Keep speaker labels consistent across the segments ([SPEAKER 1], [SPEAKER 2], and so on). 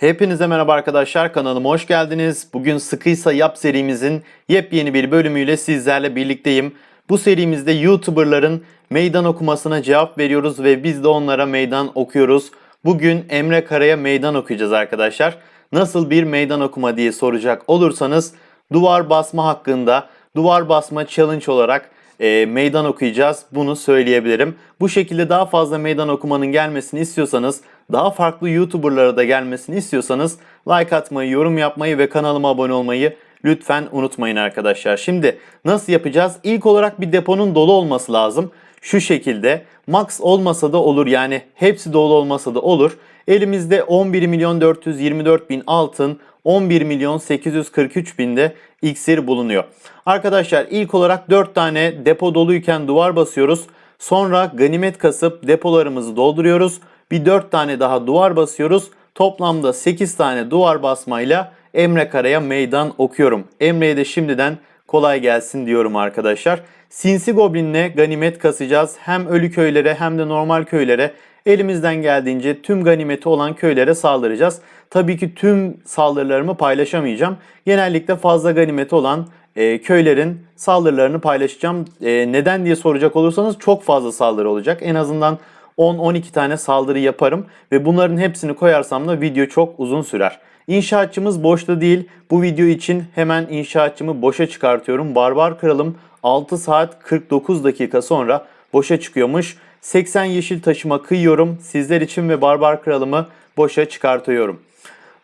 [SPEAKER 1] Hepinize merhaba arkadaşlar kanalıma hoş geldiniz. Bugün Sıkıysa Yap serimizin yepyeni bir bölümüyle sizlerle birlikteyim. Bu serimizde YouTuber'ların meydan okumasına cevap veriyoruz ve biz de onlara meydan okuyoruz. Bugün Emre Kara'ya meydan okuyacağız arkadaşlar. Nasıl bir meydan okuma diye soracak olursanız duvar basma hakkında duvar basma challenge olarak e, meydan okuyacağız. Bunu söyleyebilirim. Bu şekilde daha fazla meydan okumanın gelmesini istiyorsanız, daha farklı YouTuber'lara da gelmesini istiyorsanız like atmayı, yorum yapmayı ve kanalıma abone olmayı lütfen unutmayın arkadaşlar. Şimdi nasıl yapacağız? İlk olarak bir deponun dolu olması lazım. Şu şekilde max olmasa da olur yani hepsi dolu olmasa da olur. Elimizde 11 milyon 424 bin altın, 11 milyon 843 binde iksir bulunuyor. Arkadaşlar ilk olarak 4 tane depo doluyken duvar basıyoruz. Sonra ganimet kasıp depolarımızı dolduruyoruz. Bir 4 tane daha duvar basıyoruz. Toplamda 8 tane duvar basmayla Emre Kara'ya meydan okuyorum. Emre'ye de şimdiden kolay gelsin diyorum arkadaşlar. Sinsi Goblin'le ganimet kasacağız. Hem ölü köylere hem de normal köylere elimizden geldiğince tüm ganimeti olan köylere saldıracağız. Tabii ki tüm saldırılarımı paylaşamayacağım. Genellikle fazla ganimeti olan e, köylerin saldırılarını paylaşacağım. E, neden diye soracak olursanız çok fazla saldırı olacak. En azından 10-12 tane saldırı yaparım ve bunların hepsini koyarsam da video çok uzun sürer. İnşaatçımız boşta değil. Bu video için hemen inşaatçımı boşa çıkartıyorum. Barbar Kralım 6 saat 49 dakika sonra boşa çıkıyormuş. 80 yeşil taşıma kıyıyorum. Sizler için ve Barbar Kralımı boşa çıkartıyorum.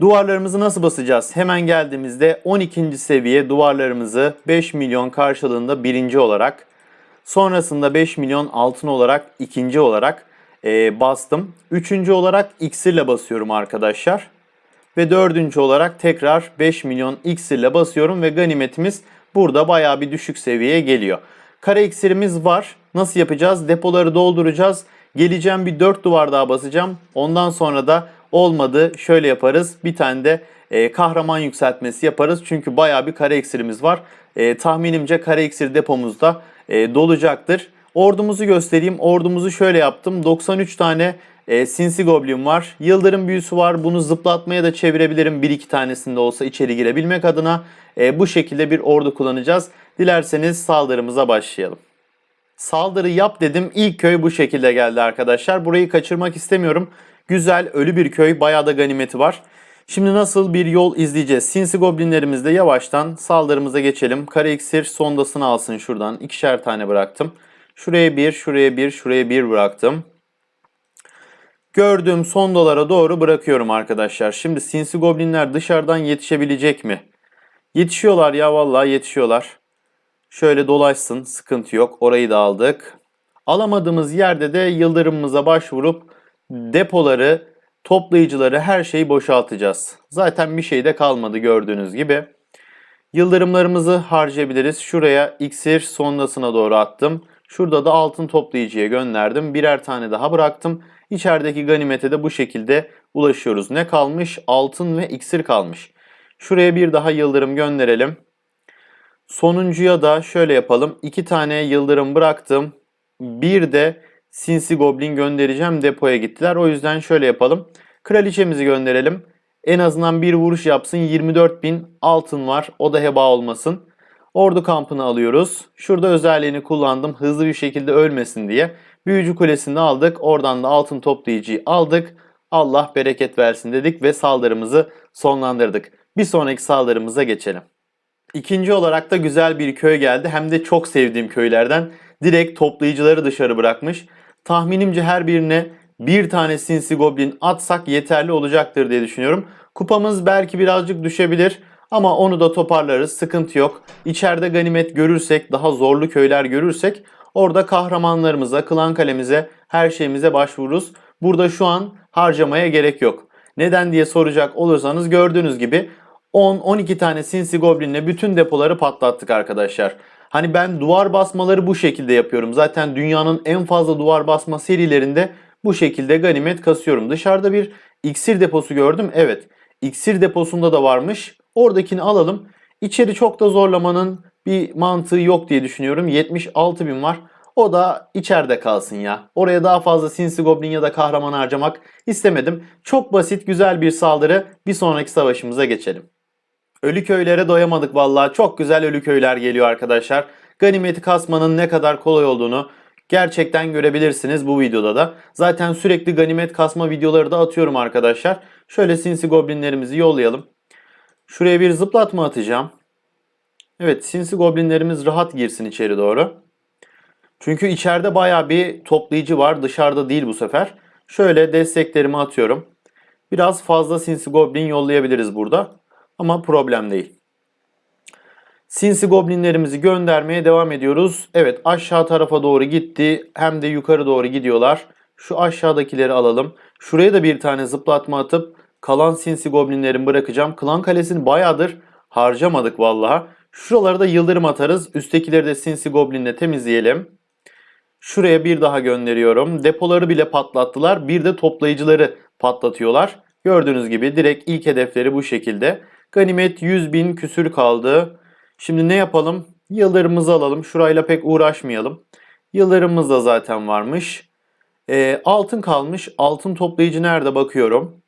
[SPEAKER 1] Duvarlarımızı nasıl basacağız? Hemen geldiğimizde 12. seviye duvarlarımızı 5 milyon karşılığında birinci olarak sonrasında 5 milyon altın olarak ikinci olarak e, bastım. Üçüncü olarak iksirle basıyorum arkadaşlar. Ve dördüncü olarak tekrar 5 milyon iksirle basıyorum ve ganimetimiz burada bayağı bir düşük seviyeye geliyor. Kara iksirimiz var. Nasıl yapacağız? Depoları dolduracağız. Geleceğim bir 4 duvar daha basacağım. Ondan sonra da olmadı şöyle yaparız. Bir tane de e, kahraman yükseltmesi yaparız. Çünkü bayağı bir kara iksirimiz var. E, tahminimce kara iksir depomuzda e, dolacaktır. Ordumuzu göstereyim. Ordumuzu şöyle yaptım. 93 tane e, sinsi goblin var. Yıldırım büyüsü var. Bunu zıplatmaya da çevirebilirim. Bir iki tanesinde olsa içeri girebilmek adına. E, bu şekilde bir ordu kullanacağız. Dilerseniz saldırımıza başlayalım. Saldırı yap dedim. İlk köy bu şekilde geldi arkadaşlar. Burayı kaçırmak istemiyorum. Güzel, ölü bir köy. Bayağı da ganimeti var. Şimdi nasıl bir yol izleyeceğiz? Sinsi goblinlerimizle yavaştan saldırımıza geçelim. Kara iksir sondasını alsın şuradan. İkişer tane bıraktım. Şuraya bir, şuraya bir, şuraya bir bıraktım. Gördüğüm sondalara doğru bırakıyorum arkadaşlar. Şimdi sinsi goblinler dışarıdan yetişebilecek mi? Yetişiyorlar ya vallahi yetişiyorlar. Şöyle dolaşsın sıkıntı yok. Orayı da aldık. Alamadığımız yerde de yıldırımımıza başvurup depoları, toplayıcıları her şeyi boşaltacağız. Zaten bir şey de kalmadı gördüğünüz gibi. Yıldırımlarımızı harcayabiliriz. Şuraya iksir sondasına doğru attım. Şurada da altın toplayıcıya gönderdim. Birer tane daha bıraktım. İçerideki ganimete de bu şekilde ulaşıyoruz. Ne kalmış? Altın ve iksir kalmış. Şuraya bir daha yıldırım gönderelim. Sonuncuya da şöyle yapalım. İki tane yıldırım bıraktım. Bir de sinsi goblin göndereceğim. Depoya gittiler. O yüzden şöyle yapalım. Kraliçemizi gönderelim. En azından bir vuruş yapsın. 24.000 altın var. O da heba olmasın. Ordu kampını alıyoruz. Şurada özelliğini kullandım. Hızlı bir şekilde ölmesin diye. Büyücü kulesini aldık. Oradan da altın toplayıcıyı aldık. Allah bereket versin dedik ve saldırımızı sonlandırdık. Bir sonraki saldırımıza geçelim. İkinci olarak da güzel bir köy geldi. Hem de çok sevdiğim köylerden. Direkt toplayıcıları dışarı bırakmış. Tahminimce her birine bir tane sinsi goblin atsak yeterli olacaktır diye düşünüyorum. Kupamız belki birazcık düşebilir ama onu da toparlarız. Sıkıntı yok. İçeride ganimet görürsek, daha zorlu köyler görürsek orada kahramanlarımıza, klan kalemize, her şeyimize başvururuz. Burada şu an harcamaya gerek yok. Neden diye soracak olursanız gördüğünüz gibi 10-12 tane sinsi goblinle bütün depoları patlattık arkadaşlar. Hani ben duvar basmaları bu şekilde yapıyorum. Zaten dünyanın en fazla duvar basma serilerinde bu şekilde ganimet kasıyorum. Dışarıda bir iksir deposu gördüm. Evet. İksir deposunda da varmış. Oradakini alalım. İçeri çok da zorlamanın bir mantığı yok diye düşünüyorum. 76 bin var. O da içeride kalsın ya. Oraya daha fazla sinsi goblin ya da kahraman harcamak istemedim. Çok basit güzel bir saldırı. Bir sonraki savaşımıza geçelim. Ölü köylere doyamadık vallahi. Çok güzel ölü köyler geliyor arkadaşlar. Ganimeti kasmanın ne kadar kolay olduğunu gerçekten görebilirsiniz bu videoda da. Zaten sürekli ganimet kasma videoları da atıyorum arkadaşlar. Şöyle sinsi goblinlerimizi yollayalım. Şuraya bir zıplatma atacağım. Evet sinsi goblinlerimiz rahat girsin içeri doğru. Çünkü içeride baya bir toplayıcı var. Dışarıda değil bu sefer. Şöyle desteklerimi atıyorum. Biraz fazla sinsi goblin yollayabiliriz burada. Ama problem değil. Sinsi goblinlerimizi göndermeye devam ediyoruz. Evet aşağı tarafa doğru gitti. Hem de yukarı doğru gidiyorlar. Şu aşağıdakileri alalım. Şuraya da bir tane zıplatma atıp kalan sinsi goblinlerimi bırakacağım. Klan kalesini bayağıdır harcamadık vallaha. Şuraları da yıldırım atarız. Üsttekileri de sinsi goblinle temizleyelim. Şuraya bir daha gönderiyorum. Depoları bile patlattılar. Bir de toplayıcıları patlatıyorlar. Gördüğünüz gibi direkt ilk hedefleri bu şekilde. Ganimet 100 bin küsür kaldı. Şimdi ne yapalım? Yıldırımımızı alalım. Şurayla pek uğraşmayalım. Yıldırımımız da zaten varmış. Ee, altın kalmış. Altın toplayıcı nerede bakıyorum.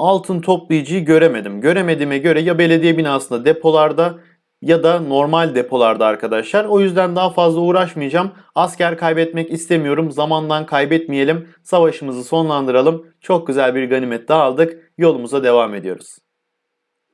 [SPEAKER 1] Altın toplayıcıyı göremedim. Göremediğime göre ya belediye binasında depolarda ya da normal depolarda arkadaşlar. O yüzden daha fazla uğraşmayacağım. Asker kaybetmek istemiyorum. Zamandan kaybetmeyelim. Savaşımızı sonlandıralım. Çok güzel bir ganimet daha aldık. Yolumuza devam ediyoruz.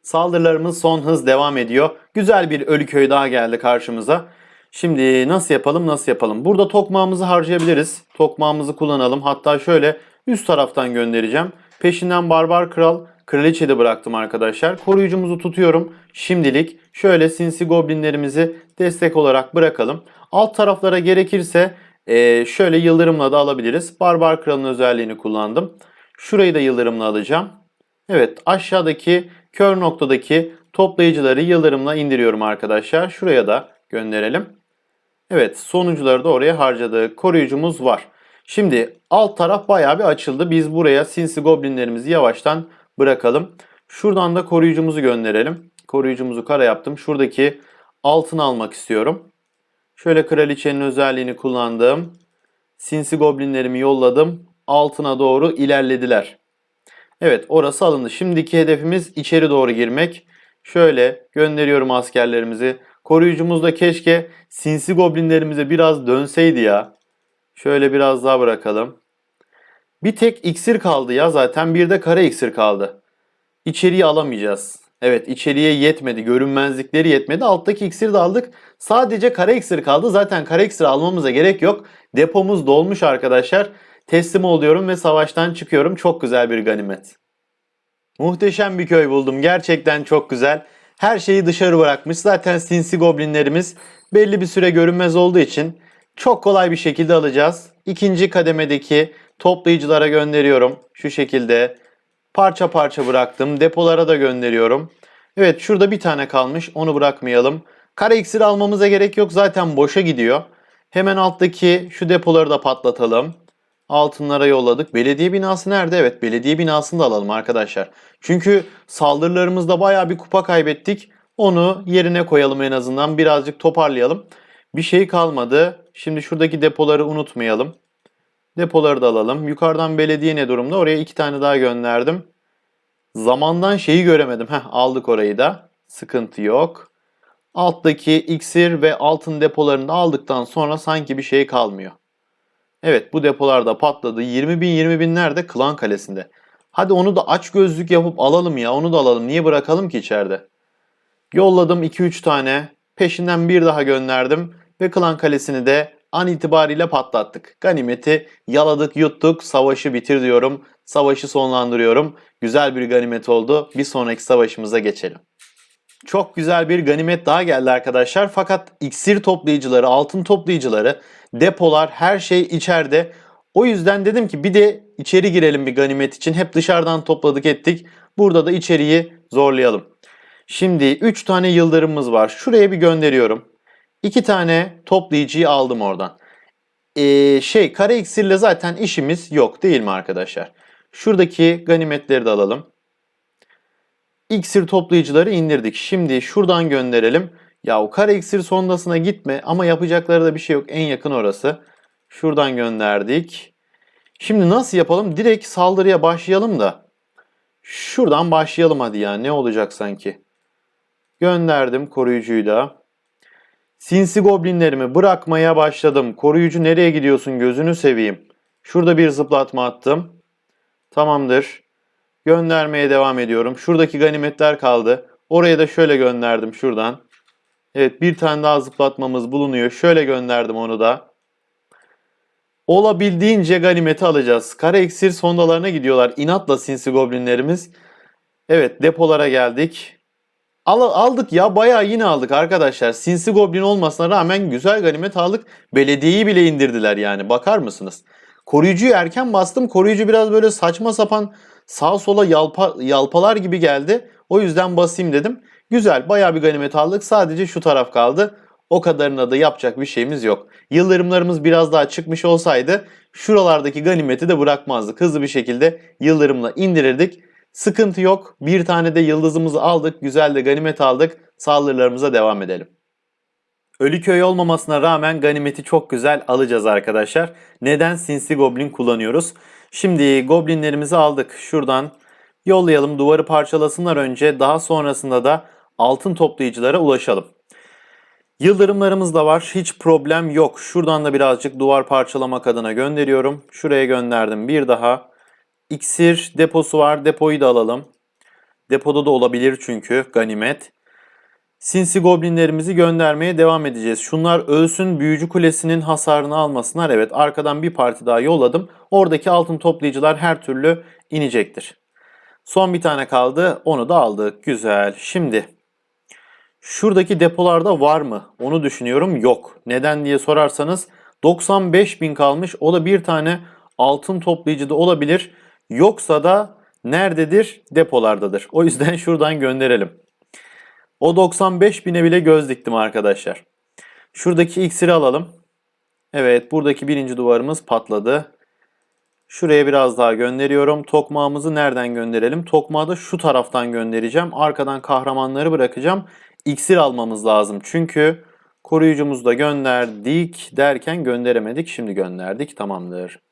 [SPEAKER 1] Saldırılarımız son hız devam ediyor. Güzel bir ölü köy daha geldi karşımıza. Şimdi nasıl yapalım nasıl yapalım? Burada tokmağımızı harcayabiliriz. Tokmağımızı kullanalım. Hatta şöyle üst taraftan göndereceğim. Peşinden barbar kral kraliçe de bıraktım arkadaşlar. Koruyucumuzu tutuyorum. Şimdilik şöyle sinsi goblinlerimizi destek olarak bırakalım. Alt taraflara gerekirse eee, şöyle yıldırımla da alabiliriz. Barbar kralın özelliğini kullandım. Şurayı da yıldırımla alacağım. Evet aşağıdaki kör noktadaki toplayıcıları yıldırımla indiriyorum arkadaşlar. Şuraya da gönderelim. Evet sonuncuları da oraya harcadık. Koruyucumuz var. Şimdi alt taraf bayağı bir açıldı. Biz buraya sinsi goblinlerimizi yavaştan bırakalım. Şuradan da koruyucumuzu gönderelim. Koruyucumuzu kara yaptım. Şuradaki altını almak istiyorum. Şöyle kraliçenin özelliğini kullandım. Sinsi goblinlerimi yolladım. Altına doğru ilerlediler. Evet orası alındı. Şimdiki hedefimiz içeri doğru girmek. Şöyle gönderiyorum askerlerimizi. Koruyucumuz da keşke sinsi goblinlerimize biraz dönseydi ya. Şöyle biraz daha bırakalım. Bir tek iksir kaldı ya zaten bir de kara iksir kaldı. İçeriği alamayacağız. Evet içeriye yetmedi. Görünmezlikleri yetmedi. Alttaki iksiri de aldık. Sadece kara iksir kaldı. Zaten kara iksir almamıza gerek yok. Depomuz dolmuş arkadaşlar. Teslim oluyorum ve savaştan çıkıyorum. Çok güzel bir ganimet. Muhteşem bir köy buldum. Gerçekten çok güzel. Her şeyi dışarı bırakmış. Zaten sinsi goblinlerimiz belli bir süre görünmez olduğu için çok kolay bir şekilde alacağız. İkinci kademedeki toplayıcılara gönderiyorum. Şu şekilde parça parça bıraktım. Depolara da gönderiyorum. Evet şurada bir tane kalmış. Onu bırakmayalım. Kara iksir almamıza gerek yok. Zaten boşa gidiyor. Hemen alttaki şu depoları da patlatalım. Altınlara yolladık. Belediye binası nerede? Evet belediye binasını da alalım arkadaşlar. Çünkü saldırılarımızda baya bir kupa kaybettik. Onu yerine koyalım en azından. Birazcık toparlayalım. Bir şey kalmadı. Şimdi şuradaki depoları unutmayalım. Depoları da alalım. Yukarıdan belediye ne durumda? Oraya iki tane daha gönderdim. Zamandan şeyi göremedim. Heh, aldık orayı da. Sıkıntı yok. Alttaki iksir ve altın depolarını da aldıktan sonra sanki bir şey kalmıyor. Evet bu depolar da patladı. 20 bin 20 bin nerede? Klan Kalesi'nde. Hadi onu da aç gözlük yapıp alalım ya. Onu da alalım. Niye bırakalım ki içeride? Yolladım 2-3 tane. Peşinden bir daha gönderdim. Ve Klan Kalesi'ni de an itibariyle patlattık. Ganimeti yaladık yuttuk. Savaşı bitir diyorum. Savaşı sonlandırıyorum. Güzel bir ganimet oldu. Bir sonraki savaşımıza geçelim. Çok güzel bir ganimet daha geldi arkadaşlar. Fakat iksir toplayıcıları, altın toplayıcıları, depolar her şey içeride. O yüzden dedim ki bir de içeri girelim bir ganimet için. Hep dışarıdan topladık ettik. Burada da içeriği zorlayalım. Şimdi 3 tane yıldırımımız var. Şuraya bir gönderiyorum. 2 tane toplayıcıyı aldım oradan. Ee, şey kare iksirle zaten işimiz yok değil mi arkadaşlar? Şuradaki ganimetleri de alalım. İksir toplayıcıları indirdik. Şimdi şuradan gönderelim. Ya o kara iksir sondasına gitme ama yapacakları da bir şey yok. En yakın orası. Şuradan gönderdik. Şimdi nasıl yapalım? Direkt saldırıya başlayalım da. Şuradan başlayalım hadi ya. Ne olacak sanki? Gönderdim koruyucuyu da. Sinsi goblinlerimi bırakmaya başladım. Koruyucu nereye gidiyorsun gözünü seveyim. Şurada bir zıplatma attım. Tamamdır. Göndermeye devam ediyorum. Şuradaki ganimetler kaldı. Oraya da şöyle gönderdim şuradan. Evet bir tane daha zıplatmamız bulunuyor. Şöyle gönderdim onu da. Olabildiğince ganimeti alacağız. Kara iksir sondalarına gidiyorlar. İnatla sinsi goblinlerimiz. Evet depolara geldik. Al, aldık ya bayağı yine aldık arkadaşlar. Sinsi Goblin olmasına rağmen güzel ganimet aldık. Belediyeyi bile indirdiler yani bakar mısınız? Koruyucuyu erken bastım. Koruyucu biraz böyle saçma sapan sağ sola yalpa, yalpalar gibi geldi. O yüzden basayım dedim. Güzel bayağı bir ganimet aldık. Sadece şu taraf kaldı. O kadarına da yapacak bir şeyimiz yok. Yıldırımlarımız biraz daha çıkmış olsaydı şuralardaki ganimeti de bırakmazdık. Hızlı bir şekilde yıldırımla indirirdik. Sıkıntı yok. Bir tane de yıldızımızı aldık. Güzel de ganimet aldık. Saldırılarımıza devam edelim. Ölü köy olmamasına rağmen ganimeti çok güzel alacağız arkadaşlar. Neden sinsi goblin kullanıyoruz? Şimdi goblinlerimizi aldık. Şuradan yollayalım duvarı parçalasınlar önce. Daha sonrasında da altın toplayıcılara ulaşalım. Yıldırımlarımız da var. Hiç problem yok. Şuradan da birazcık duvar parçalamak adına gönderiyorum. Şuraya gönderdim. Bir daha. İksir deposu var. Depoyu da alalım. Depoda da olabilir çünkü ganimet. Sinsi goblinlerimizi göndermeye devam edeceğiz. Şunlar ölsün büyücü kulesinin hasarını almasınlar. Evet arkadan bir parti daha yolladım. Oradaki altın toplayıcılar her türlü inecektir. Son bir tane kaldı. Onu da aldık. Güzel. Şimdi şuradaki depolarda var mı? Onu düşünüyorum. Yok. Neden diye sorarsanız 95 bin kalmış. O da bir tane altın toplayıcı da olabilir. Yoksa da nerededir? Depolardadır. O yüzden şuradan gönderelim. O 95 bine bile göz diktim arkadaşlar. Şuradaki iksiri alalım. Evet buradaki birinci duvarımız patladı. Şuraya biraz daha gönderiyorum. Tokmağımızı nereden gönderelim? Tokmağı da şu taraftan göndereceğim. Arkadan kahramanları bırakacağım. İksir almamız lazım. Çünkü koruyucumuzu da gönderdik derken gönderemedik. Şimdi gönderdik. Tamamdır.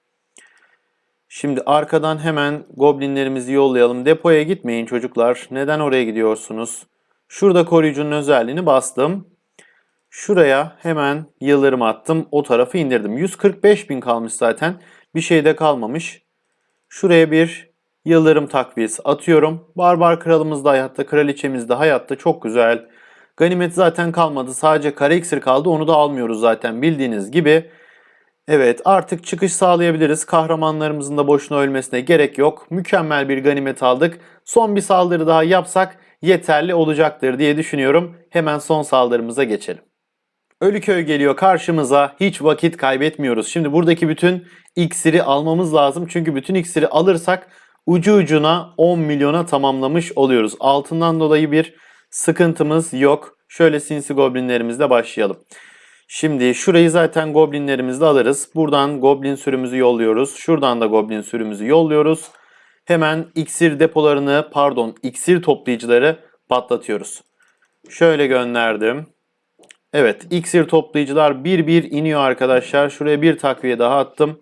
[SPEAKER 1] Şimdi arkadan hemen goblinlerimizi yollayalım. Depoya gitmeyin çocuklar. Neden oraya gidiyorsunuz? Şurada koruyucunun özelliğini bastım. Şuraya hemen yıldırım attım. O tarafı indirdim. 145 bin kalmış zaten. Bir şey de kalmamış. Şuraya bir yıldırım takviyesi atıyorum. Barbar kralımız da hayatta, kraliçemiz de hayatta. Çok güzel. Ganimet zaten kalmadı. Sadece kare iksir kaldı. Onu da almıyoruz zaten bildiğiniz gibi. Evet artık çıkış sağlayabiliriz. Kahramanlarımızın da boşuna ölmesine gerek yok. Mükemmel bir ganimet aldık. Son bir saldırı daha yapsak yeterli olacaktır diye düşünüyorum. Hemen son saldırımıza geçelim. Ölüköy geliyor karşımıza. Hiç vakit kaybetmiyoruz. Şimdi buradaki bütün iksiri almamız lazım. Çünkü bütün iksiri alırsak ucu ucuna 10 milyona tamamlamış oluyoruz. Altından dolayı bir sıkıntımız yok. Şöyle sinsi goblinlerimizle başlayalım. Şimdi şurayı zaten goblinlerimizle alırız. Buradan goblin sürümüzü yolluyoruz. Şuradan da goblin sürümüzü yolluyoruz. Hemen iksir depolarını pardon iksir toplayıcıları patlatıyoruz. Şöyle gönderdim. Evet iksir toplayıcılar bir bir iniyor arkadaşlar. Şuraya bir takviye daha attım.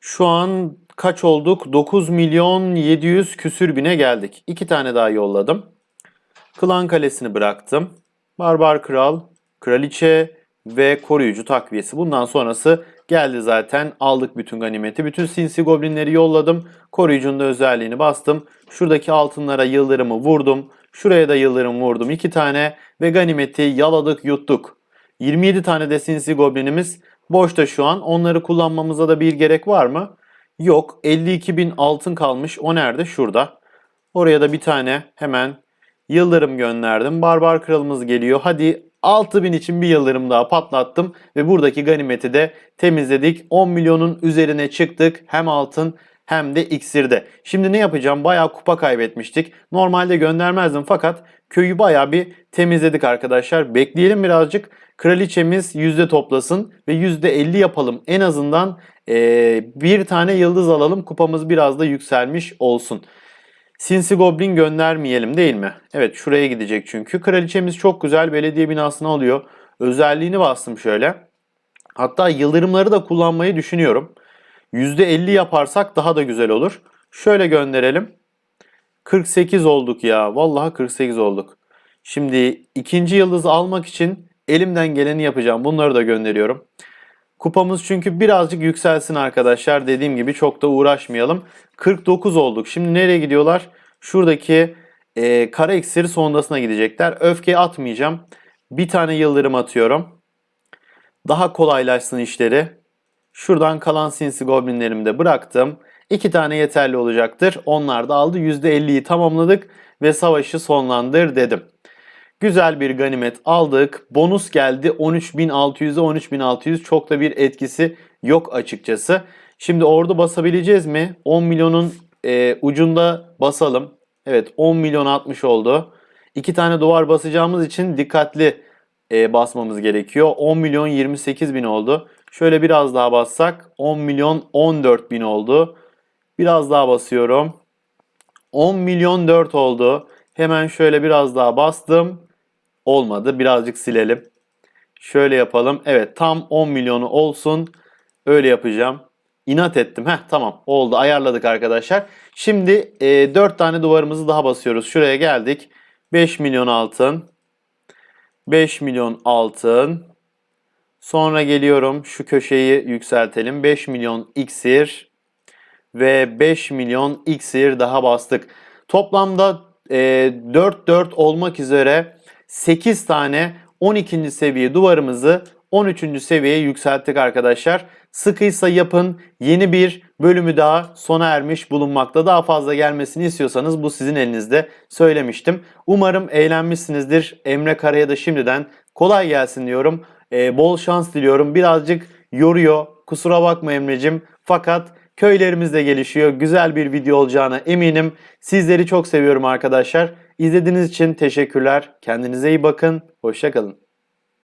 [SPEAKER 1] Şu an kaç olduk? 9 milyon 700 küsür bine geldik. İki tane daha yolladım. Klan kalesini bıraktım. Barbar kral, kraliçe ve koruyucu takviyesi. Bundan sonrası geldi zaten. Aldık bütün ganimeti. Bütün sinsi goblinleri yolladım. Koruyucunun da özelliğini bastım. Şuradaki altınlara yıldırımı vurdum. Şuraya da yıldırım vurdum. iki tane ve ganimeti yaladık yuttuk. 27 tane de sinsi goblinimiz boşta şu an. Onları kullanmamıza da bir gerek var mı? Yok. 52 bin altın kalmış. O nerede? Şurada. Oraya da bir tane hemen yıldırım gönderdim. Barbar kralımız geliyor. Hadi 6000 için bir yıldırım daha patlattım ve buradaki ganimeti de temizledik. 10 milyonun üzerine çıktık. Hem altın hem de iksirde. Şimdi ne yapacağım? Bayağı kupa kaybetmiştik. Normalde göndermezdim fakat köyü bayağı bir temizledik arkadaşlar. Bekleyelim birazcık. Kraliçemiz yüzde toplasın ve yüzde 50 yapalım. En azından ee, bir tane yıldız alalım. Kupamız biraz da yükselmiş olsun. Sinsi Goblin göndermeyelim değil mi? Evet şuraya gidecek çünkü. Kraliçemiz çok güzel belediye binasını alıyor. Özelliğini bastım şöyle. Hatta yıldırımları da kullanmayı düşünüyorum. %50 yaparsak daha da güzel olur. Şöyle gönderelim. 48 olduk ya. Vallahi 48 olduk. Şimdi ikinci yıldızı almak için elimden geleni yapacağım. Bunları da gönderiyorum. Kupamız çünkü birazcık yükselsin arkadaşlar. Dediğim gibi çok da uğraşmayalım. 49 olduk. Şimdi nereye gidiyorlar? Şuradaki e, kara iksir sondasına gidecekler. Öfke atmayacağım. Bir tane yıldırım atıyorum. Daha kolaylaşsın işleri. Şuradan kalan sinsi goblinlerimi de bıraktım. İki tane yeterli olacaktır. Onlar da aldı. %50'yi tamamladık ve savaşı sonlandır dedim. Güzel bir ganimet aldık. Bonus geldi 13.600'e 13.600 çok da bir etkisi yok açıkçası. Şimdi ordu basabileceğiz mi? 10 milyonun e, ucunda basalım. Evet 10 milyon 60 oldu. İki tane duvar basacağımız için dikkatli e, basmamız gerekiyor. 10 milyon 28 bin oldu. Şöyle biraz daha bassak 10 milyon 14 bin oldu. Biraz daha basıyorum. 10 milyon 4 oldu. Hemen şöyle biraz daha bastım. Olmadı. Birazcık silelim. Şöyle yapalım. Evet tam 10 milyonu olsun. Öyle yapacağım. İnat ettim. Heh tamam oldu. Ayarladık arkadaşlar. Şimdi e, 4 tane duvarımızı daha basıyoruz. Şuraya geldik. 5 milyon altın. 5 milyon altın. Sonra geliyorum şu köşeyi yükseltelim. 5 milyon iksir ve 5 milyon iksir daha bastık. Toplamda 4-4 olmak üzere 8 tane 12. seviye duvarımızı 13. seviyeye yükselttik arkadaşlar. Sıkıysa yapın. Yeni bir bölümü daha sona ermiş bulunmakta. Daha fazla gelmesini istiyorsanız bu sizin elinizde söylemiştim. Umarım eğlenmişsinizdir. Emre Kara'ya da şimdiden kolay gelsin diyorum. Ee, bol şans diliyorum. Birazcık yoruyor. Kusura bakma Emre'cim. Fakat köylerimiz de gelişiyor. Güzel bir video olacağına eminim. Sizleri çok seviyorum arkadaşlar. İzlediğiniz için teşekkürler. Kendinize iyi bakın. Hoşçakalın.